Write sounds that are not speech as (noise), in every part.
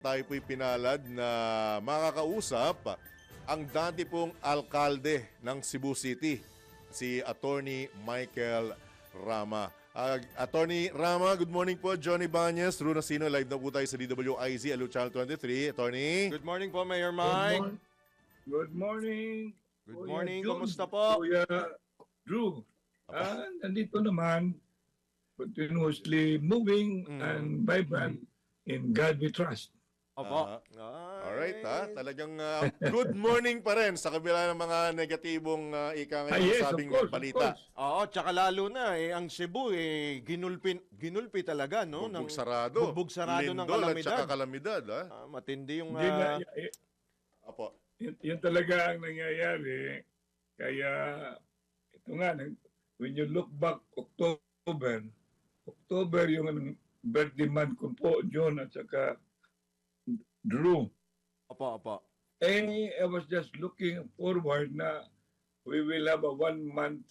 tayo po'y pinalad na makakausap ang dati pong alkalde ng Cebu City, si Attorney Michael Rama. Ah, Attorney Rama, good morning po. Johnny Banyes, Runa Sino, live na po tayo sa DWIZ, Alu Channel 23. Attorney? Good morning po, Mayor Good, Mike. Good morning. Good morning, Jun, kumusta po? Kuya Drew. Ah, nandito naman, continuously moving Mm. and vibrant in God we trust. Opo. Ah, Alright, ha? Talagang ah, good morning pa rin sa kabila ng mga negatibong uh, ika Ah, ngayon yes, sabing course, balita. Oo, tsaka lalo na eh ang Cebu eh ginulpi ginulpi talaga no Bugbog ng sarado. bugbog sarado ng Lindol at saka kalamidad. kalamidad, ha? Ah, matindi yung Hindi na, y- Apo. yun, yun talaga ang nangyayari. Kaya, ito nga, when you look back October, October yung birthday month ko po, John at saka Drew. opo, opo. Eh, I was just looking forward na we will have a one month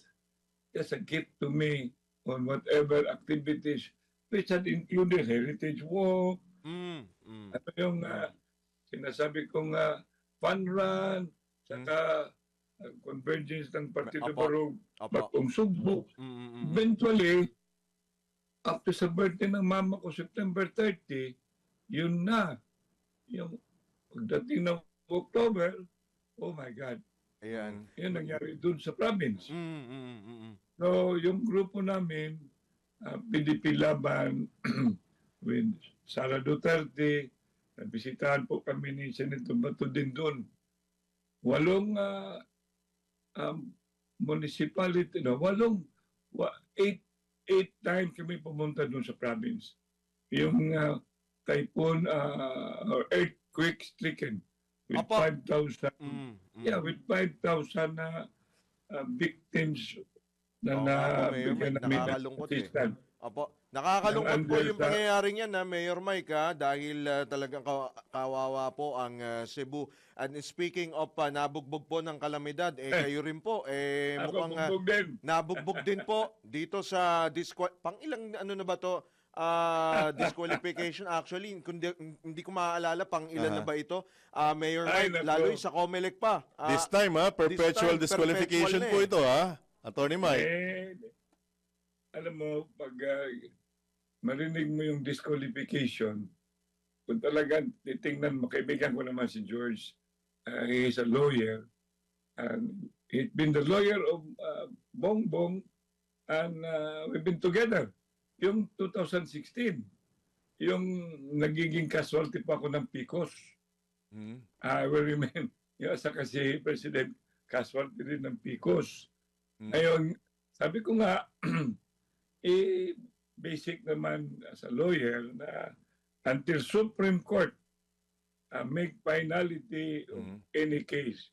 as a gift to me on whatever activities which had included heritage walk, Mm, mm. ano yung ah, sinasabi kong uh, fun run, saka ah, convergence ng Partido. Barong Opo. Batong Sugbo. Mm, mm, mm. Eventually, after sa birthday ng mama ko, September 30, yun na. Yung pagdating ng October, oh my God, Ayan. yun nangyari dun sa province. Mm, mm, mm, mm. So, yung grupo namin, ah, PDP Laban, (clears throat) with Sara Duterte, nabisitahan po kami ni Senator Bato din doon. Walong ah, um, municipality, no, walong, wa, eight, eight times kami pumunta doon sa province. Yung ah, typhoon ah, or earthquake stricken with Apo. 5,000 Mm, mm. Yeah, with 5,000 na uh, victims na Oo na nga po, Mayor bigyan Mike, namin ng nakakalungkot eh. assistance. Opo. Nakakalungkot Yung po yung pangyayaring yan na Mayor Mike ha, dahil ah, talagang kawa- kawawa po ang ah, Cebu. And speaking of ah, nabugbog po ng kalamidad, eh, kayo rin po, eh, mukhang ah, din. nabugbog din po dito sa disqual pang ilang ano na ba to Ah, disqualification actually kundi, hindi ko maaalala pang ilan na ba ito Ah, Mayor Ay, Mike lalo yung sa Comelec pa Ah, This time, ha? Perpetual time, disqualification perpetual po eh. ito, ha? Attorney Mike. Eh, alam mo, pag uh, marinig mo yung disqualification, kung talagang titingnan mo, kaibigan ko naman si George, uh, he is a lawyer, and he's been the lawyer of uh, Bongbong, and uh, we've been together. Yung 2016, yung nagiging casualty pa ako ng PICOS, mm, I will remain. (laughs) Yung asa kasi President casualty rin ng PICOS. Mm. Ngayon, sabi ko nga, (clears throat) eh, basic naman as a lawyer na until Supreme Court uh, make finality of mm, any case,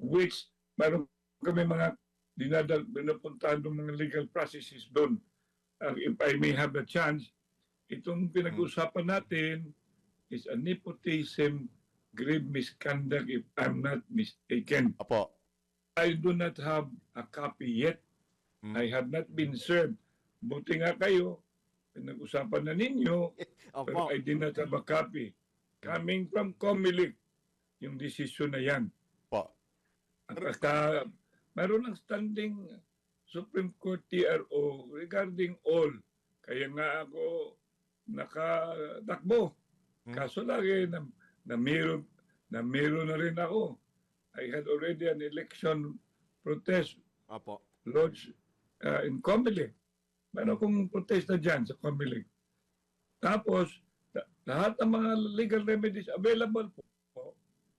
which meron kami mga dinadal, pinupuntahan ng mga legal processes doon. Uh, if I may have a chance, itong pinag-usapan natin is a nepotism, grave misconduct if I'm not mistaken. Apo. I do not have a copy yet. Mm. I have not been served. Buti nga kayo, pinag-usapan na ninyo, (laughs) pero I did not have a copy. Coming from Comelec, yung decision na yan. Po. At saka, mayroon ng standing Supreme Court TRO regarding all. Kaya nga ako nakatakbo. Hmm. Kaso lagi na, na meron na meron na rin ako. I had already an election protest opo lodged uh, in Comelec. Meron akong protesta dyan sa Comelec. Tapos, la- lahat ng mga legal remedies available po, po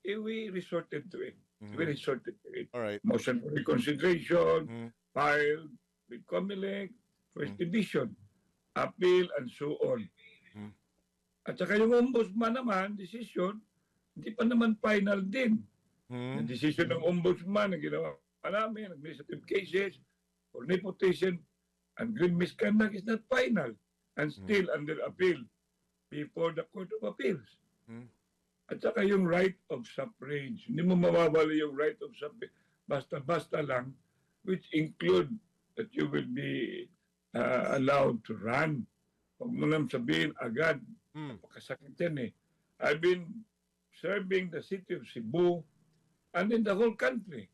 eh, we resorted to it. Mhm. We resorted to it. Alright. Motion for reconsideration, Mm. Filed with Comelec, First Mm. Division, appeal, and so on. Mm. At saka yung ombudsman naman, decision, hindi pa naman final din. Mm, Yung decision ng ombudsman na ginawa namin, administrative cases, for nepotism, and grave misconduct is not final and still under appeal before the Court of Appeals. Mm. At saka yung right of suffrage. Hindi mo mawawala yung right of suffrage. Basta-basta lang, which include that you will be uh, allowed to run. Huwag mo nang sabihin agad, mm. Napakasakit yan eh. I've been serving the city of Cebu and in the whole country.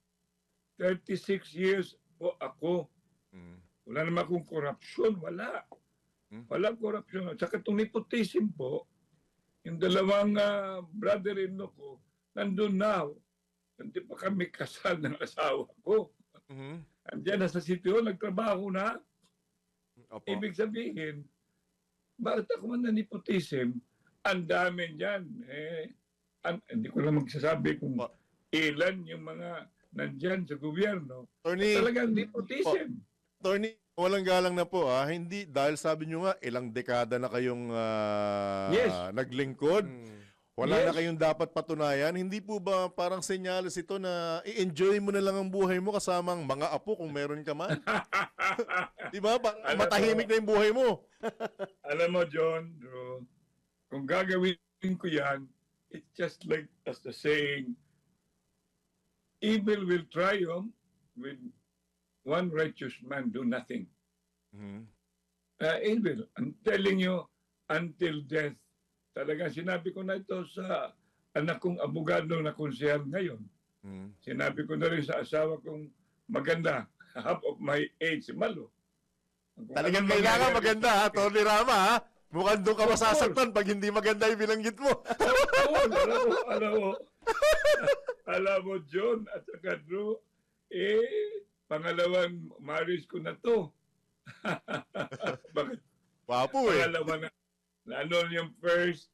36 years po ako. Mm. Wala naman akong korupsyon. Wala. Hmm? Walang korupsyon. At saka itong nepotism po, yung dalawang ah, brother-in-law ko, nandun na. Hindi pa kami kasal ng asawa ko. Mhm. Andiyan na sa sitio, nagtrabaho na. Opo. Ibig sabihin, bakit ako man na nepotism? Ang dami niyan. Eh, an- hindi ko lang magsasabi kung Pa- ilan yung mga nandyan sa gobyerno. Attorney, Talagang nepotism. Attorney, walang galang na po ah. Hindi dahil sabi nyo nga ilang dekada na kayong ah, Yes. naglingkod. Mm. Wala Yes. na kayong dapat patunayan. Hindi po ba parang senyales ito na i-enjoy mo na lang ang buhay mo kasamang mga apo kung meron ka man? (laughs) Di ba? Parang Alam matahimik mo- na yung buhay mo. Alam mo, John, Drew, kung gagawin ko yan, it's just like as the saying, evil will triumph with one righteous man do nothing. Mhm. Uh, evil, I'm telling you, until death. Talaga sinabi ko na ito sa anak kong abogado na konsehal ngayon. Mhm. Sinabi ko na rin sa asawa kong maganda, (laughs) half of my age, si Malo. Kung Talagang kailangan maganda ha, Tony Rama ha. Mukhang doon ka masasaktan pag hindi maganda yung binanggit mo. (laughs) Oo, alam mo, alam mo. (laughs) alam mo, John at saka Drew, eh, pangalawang marriage ko na to. Bakit? Wapo eh. Pangalawa na, ano yung first,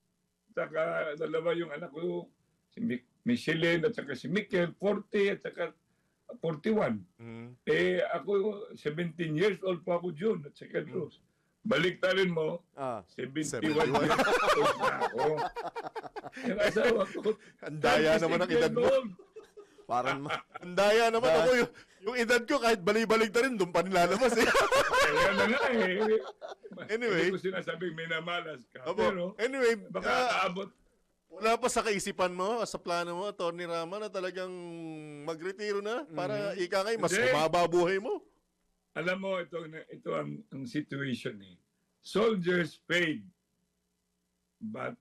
saka dalawa yung anak ko, si Mi- Michelin at saka si Mikel, 40 at saka 41. Mhm. Eh, ako, 17 years old pa ako, John, at saka Drew. Balik rin mo, Ah. 71 71. years old na ako. Yung asawa ko, Ang daya naman ang edad mo. Parang ma- daya naman ako. Yung, yung edad ko kahit bali-balik na rin, doon pa nilalabas eh. Kaya na nga eh. Anyway. Hindi ko sinasabing minamalas ka. Opo. Pero Anyway, baka ah, aabot. wala pa sa kaisipan mo, sa plano mo, Tony Rama, na talagang magretiro na para ika ngay, mas Hindi. umaba buhay mo. Alam mo, ito, ito ang, ang situation eh. Soldiers paid, but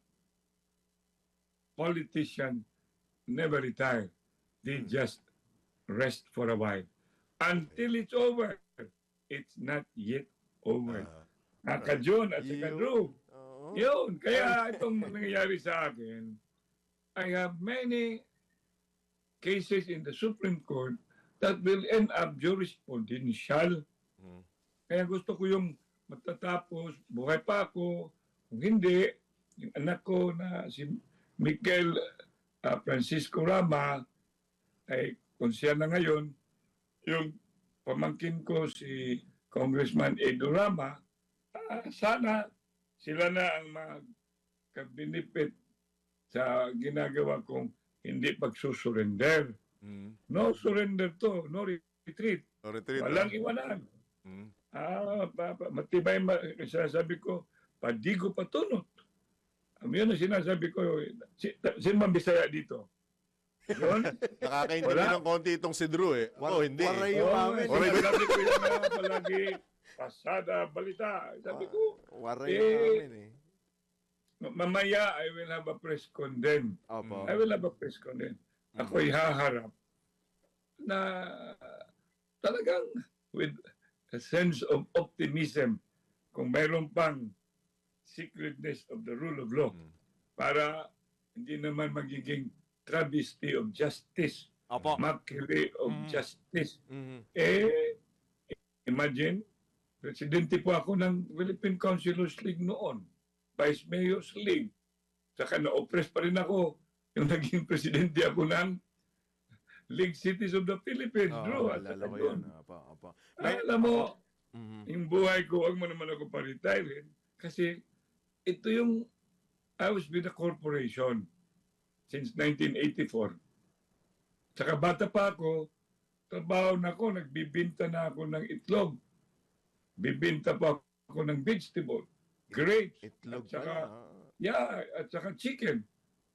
politicians never retire. They just rest for a while. Until it's over. It's not yet over. Naka John at saka. Drew. Oo. Yun, kaya itong (laughs) nangyayari sa akin, I have many cases in the Supreme Court that will end up jurisprudential. Mm. Kaya gusto ko yung matatapos, buhay pa ako. Kung hindi, yung anak ko na si Michael ah, Francisco Rama, ay kung siya na ngayon, yung pamangkin ko si Congressman Edo Rama, ah, sana sila na ang magkabinipit sa ginagawa kong hindi pagsusurrender. Mm. No surrender to, no retreat. O, retreat. Walang iwanan. Mm. Ah, pa, pa, matibay ma, sinasabi ko, padigo patunot. Um, yun ang sinasabi ko. Si, sino man Bisaya dito? Yun? (laughs) Nakakaintindi ng konti itong si Drew eh. War- Oo, hindi. waray yung Oo, amin. Ko yan na palagi, pasada, balita. Sabi ko, Waray Eh, yung amin eh. mamaya I will have a press con then. Opo. I will have a press con then. Ako'y haharap na talagang with a sense of optimism kung mayroon pang secretness of the rule of law Mm. para hindi naman magiging travesty of justice, Opo. mockery of Mm. justice. Mhm. Eh, imagine, presidente po ako ng Philippine Councilors League noon, Vice Mayor's League. Saka na-oppress pa rin ako yung (laughs) naging presidente ako ng League Cities of the Philippines. Oo, Drew, at saka ko yun. Opo, opo. Ay, alam mo, Mhm. yung buhay ko, wag mo naman ako pa-retire. Kasi ito yung, I was with the corporation since 1984. Saka bata pa ako, trabaho na ako, nagbibinta na ako ng itlog. Bibinta pa ako ng vegetable, grapes, Itlog at saka, ah. yeah, at saka chicken.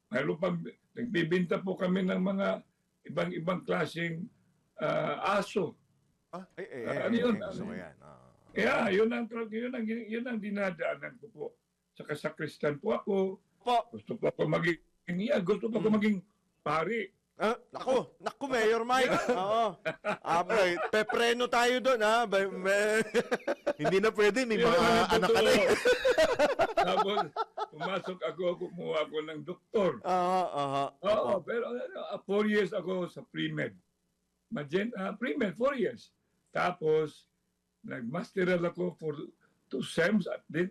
Mayroon pa, nagbibinta po kami ng mga ibang-ibang klaseng ah, aso. Ah, eh, eh, Ah, eh, ano yun? eh, yan. Ah. Kaya yun ang, yun ang, yun ang dinadaanan ko po. Sa kasakristan po ako, Po. Gusto pa ako maging, yeah, gusto pa ako Mm. maging pari. Ah, naku, naku, Mayor Mike. (laughs) Oo. Ah, pepreno tayo doon, ha? Ba- me- (laughs) Hindi na pwede, may mga anak ka na eh. (laughs) Tapos, pumasok ako, kumuha ako ng doktor. Aha, aha. Oo, pero uh, four years ako sa pre-med. Magen, uh, pre-med, four years. Tapos, nag-masteral ako for two sems at din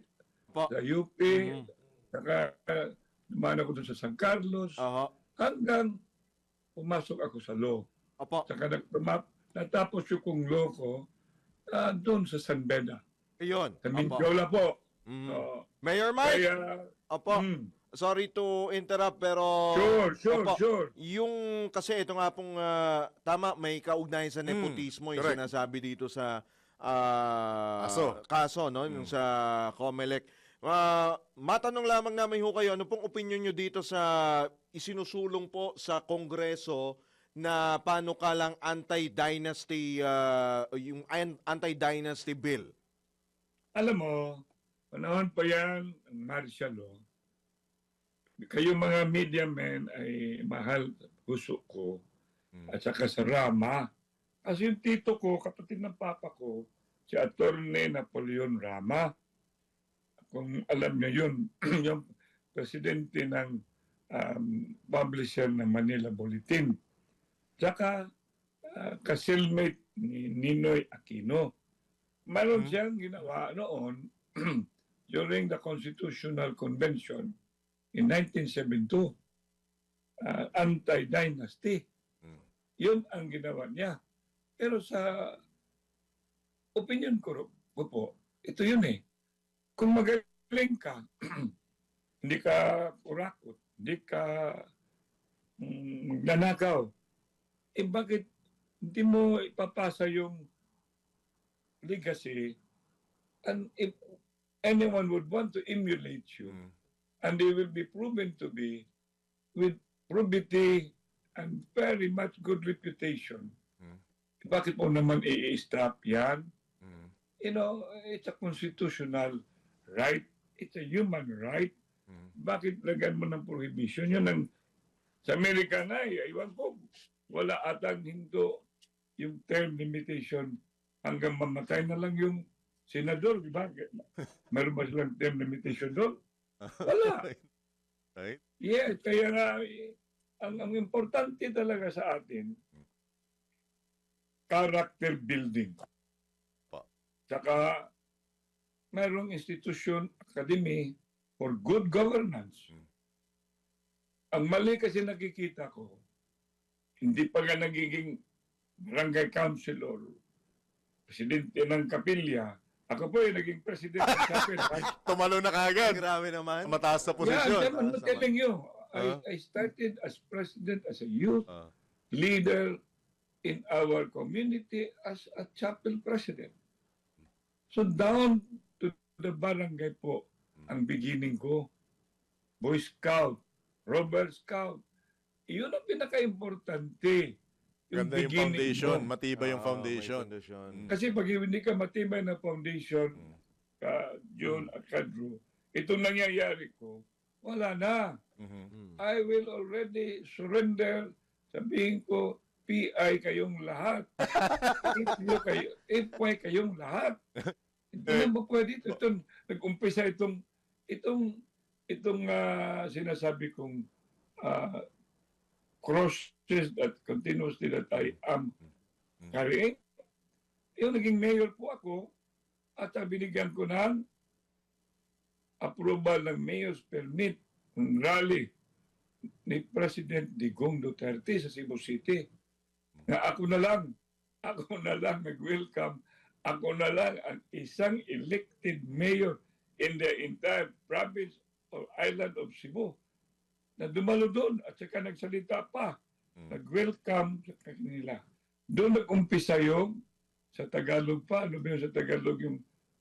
sa UP. Mhm. Saka, uh, dumaan ako dun sa San Carlos. Aha. Hanggang pumasok ako sa law. Opo. Saka nagtumap, natapos yung kong law ko uh, doon sa San Beda. Iyon. Sa. Mindiola po. Mm. Oo. Mayor Mike, kaya, opo. mm, Sorry to interrupt, pero... sure, sure, Opo. sure. Yung kasi ito nga pong ah, tama may kaugnayan sa nepotismo yung correct. sinasabi dito sa ah, Kaso. kaso no yung sa COMELEC. Ah, matanong lamang namin ho kayo ano pong opinion nyo dito sa isinusulong po sa Kongreso na paano ka lang anti-dynasty ah, yung an- anti-dynasty bill. Alam mo, panahon pa yan, martial law, kayo mga media men ay mahal puso ko Mm. at saka sa Rama. Kasi yung tito ko, kapatid ng papa ko, si Attorney Napoleon Rama. Kung alam niyo yun, (clears throat) yung presidente ng um, publisher ng Manila Bulletin. Tsaka uh, kasilmate ni Ninoy Aquino. Mayroon Hmm. siyang ginawa noon (clears throat) during the Constitutional Convention in 1972. Uh, anti-dynasty. Mm. Yun ang ginawa niya. Pero sa opinion ko, ko po, ito yun eh. Kung magaling ka, (clears throat) hindi ka kurakot, hindi ka mm, magnanakaw, eh bakit hindi mo ipapasa yung legacy and if anyone would want to emulate you Mm. and they will be proven to be with probity and very much good reputation. Mm. Bakit mo naman i-stop yan? Mm. You know, it's a constitutional right. It's a human right. Mm. Bakit lagyan mo ng prohibition? Yun ang, sa Amerika na, eh, iwan ko, wala atang hindo yung term limitation hanggang mamatay na lang yung senador, di ba? (laughs) Meron ba silang term limitation doon? (laughs) Wala. Right? Yes, kaya nga, ang, ang importante talaga sa atin, character building. Pa. Saka, mayroong institution, academy, for good governance. Mm. Ang mali kasi nakikita ko, hindi pa nga nagiging barangay councilor, presidente ng kapilya, ako po yung naging presidente ng (laughs) kapilya. Tumalo na kagad. Grabe naman. Mataas na posisyon. Yeah, I'm telling you. Huh? I, I started as president, as a youth Ah. leader in our community as a chapel president. So down the barangay po ang beginning ko. Boy Scout, Robert Scout. Iyon ang pinaka-importante. Ganda yung foundation. mo. Matibay yung may foundation. foundation. Mm. Kasi pag hindi ka matibay na foundation, Mm. ka John at ka Drew, itong nangyayari ko, wala na. Mhm. Mm. I will already surrender. Sabihin ko, PI kayong lahat. (laughs) if you kayo, FY kayong lahat. (laughs) Hindi na ba pwede ito? Nag-umpisa itong, itong, itong ah, sinasabi kong ah, crosses that continuously that I am carrying. Yung naging mayor po ako, at ah, binigyan ko ng approval ng mayor's permit ng rally ni President Digong Duterte sa Cebu City. Na ako na lang, ako na lang nag-welcome, ako na lang ang isang elected mayor in the entire province or island of Cebu na dumalo doon at saka nagsalita pa, Mm. nag-welcome sa kanila. Doon nag-umpisa yung sa Tagalog pa, ano ba yun sa Tagalog yung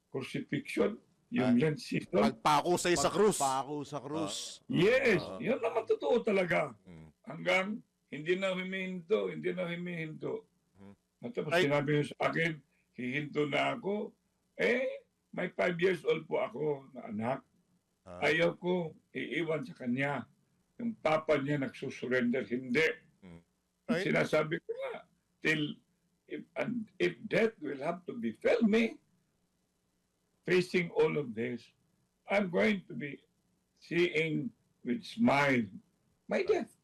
crucifixion, yung Lent season. Pagpakusay sa krus. Pako sa krus. Yes, Ah. yun naman totoo talaga. Mm. Hanggang hindi na humihinto, hindi na humihinto. Hmm. At tapos Ay- sinabi niyo sa akin, hihinto na ako. Eh, may five years old po ako na anak. Ah. Ayaw ko, iiwan sa kanya. Yung papa niya nagsusurrender, hindi. Mm. Right? Sinasabi ko nga, till if, and if death will have to befell me, facing all of this, I'm going to be seeing with smile my death.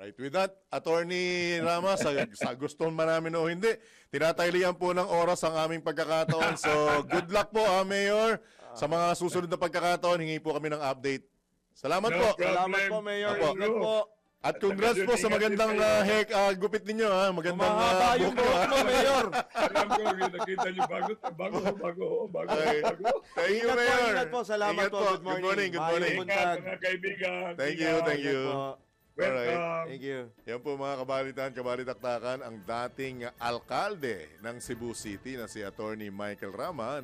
Right. With that, Attorney Rama, sa, sa gusto man namin o hindi, tinataylian po ng oras ang aming pagkakataon. So, good luck po, ah, Mayor. Sa mga susunod na pagkakataon, hingi po kami ng update. Salamat No po. problem. Salamat po, Mayor. Opo. Ingat po. At congrats po sa magandang uh, hek, ah, gupit ninyo. Ha? Magandang Mahaba ah, yung buhok buhok mo, (laughs) Mayor. Alam ko, nakita niyo bago, bago, bago, bago, Okay. bago. Thank you, Ingat po, Mayor. ingat po. Salamat Ingat po. Good morning. Good morning. Good Maayong morning. Ingat, mga kaibigan. Thank you, Ingat. thank you. Ingat po. Welcome. Thank you. Yan po mga kabalitan, kabalitaktakan, ang dating alkalde ng Cebu City na si Attorney Michael Rama